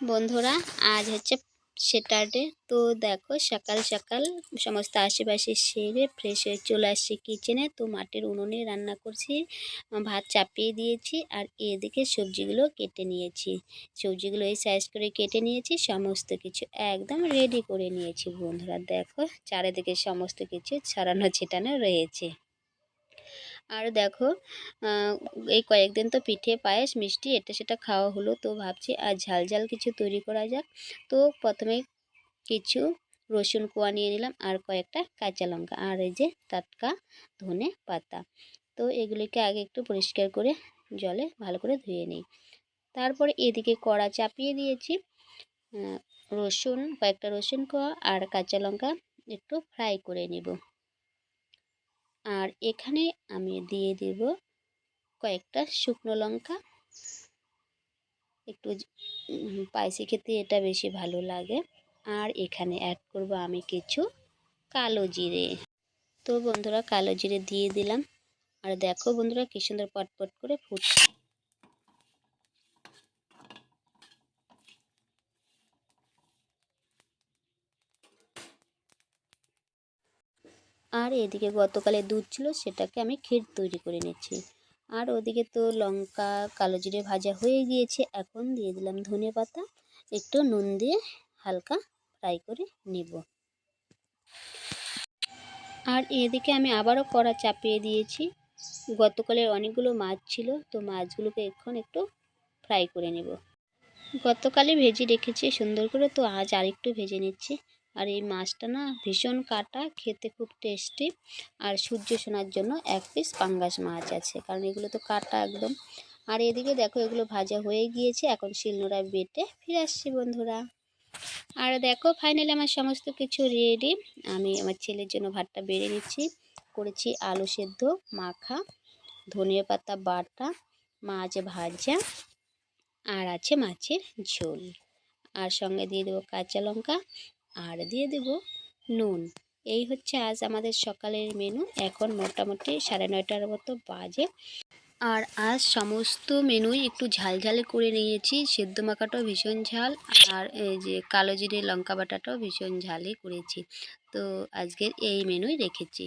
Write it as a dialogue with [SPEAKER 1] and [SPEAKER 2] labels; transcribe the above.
[SPEAKER 1] বন্ধুরা, আজ হচ্ছে স্যাটারডে তো দেখো, সকাল সকাল সমস্ত আশেপাশে সেরে ফ্রেশ হয়ে চলে আসছি কিচেনে তো মাটির উনুনে রান্না করছি, ভাত চাপিয়ে দিয়েছি আর এদিকে সবজিগুলো কেটে নিয়েছি। সবজিগুলো এই সাইজ করে কেটে নিয়েছি, সমস্ত কিছু একদম রেডি করে নিয়েছি বন্ধুরা। দেখো, চারিদিকে সমস্ত কিছু ছড়ানো ছিটানো রয়েছে। আর দেখো এই কয়েকদিন তো পিঠে পায়েস, মিষ্টি, এটা সেটা খাওয়া হলো, তো ভাবছি আর ঝাল ঝাল কিছু তৈরি করা যাক। তো প্রথমে কিছু রসুন কোয়া নিয়ে নিলাম আর কয়েকটা কাঁচা লঙ্কা আর এই যে টাটকা ধনে পাতা। তো এগুলিকে আগে একটু পরিষ্কার করে জলে ভালো করে ধুয়ে নিই। তারপরে এদিকে কড়া চাপিয়ে দিয়েছি রসুন, কয়েকটা রসুন কোয়া আর কাঁচা লঙ্কা একটু ফ্রাই করে নিব। আর এখানে আমি দিয়ে দেব কয়েকটা শুকনো লঙ্কা। একটু পাইসি খেতে এটা বেশি ভালো লাগে। আর এখানে অ্যাড করব আমি কিছু কালো জিরে। তো বন্ধুরা, কালো জিরে দিয়ে দিলাম। আর দেখো বন্ধুরা, কি সুন্দর পটপট করে ফুটছে। আর এদিকে গতকালে দুধ ছিল, সেটাকে আমি ক্ষীর তৈরি করে নিচ্ছি। আর ওদিকে তো লঙ্কা, কালো জিরে ভাজা হয়ে গিয়েছে, এখন দিয়ে দিলাম ধনে পাতা, একটু নুন দিয়ে হালকা ফ্রাই করে নিব। আর এদিকে আমি আবারও কড়া চাপিয়ে দিয়েছি। গতকালের অনেকগুলো মাছ ছিল, তো মাছগুলোকে এখন একটু ফ্রাই করে নেব। গতকালই ভেজে রেখেছি সুন্দর করে, তো আজ আরেকটু ভেজে নিচ্ছি। আর এই মাছটা না ভীষণ কাটা, খেতে খুব টেস্টি আর সূর্য শোনার জন্য এক পিস পাঙ্গাস মাছ আছে, কারণ এগুলো তো কাটা একদম। আর এদিকে দেখো এগুলো ভাজা হয়ে গিয়েছে, এখন শিলনোড়ায় বেটে ফিরে আসছি বন্ধুরা। আর দেখো ফাইনালি আমার সমস্ত কিছু রেডি আমি আমার ছেলের জন্য ভাতটা বেড়ে নিচ্ছি। করেছি আলু সেদ্ধ, মাখা, ধনিয়া পাতা, বাটা, মাছ ভাজা, আর আছে মাছের ঝোল। আর সঙ্গে দিয়ে দেবো কাঁচা লঙ্কা আর দিয়ে দেব নুন। এই হচ্ছে আজ আমাদের সকালের মেনু এখন মোটামুটি সাড়ে নয়টার মতো বাজে। আর আজ সমস্ত মেনুই একটু ঝালঝালে করে নিয়েছি। সেদ্ধ মাখাটাও ভীষণ ঝাল আর এই যে কালো জিরে লঙ্কা বাটাটাও ভীষণ ঝালে করেছি। তো আজকের এই মেনুই রেখেছি।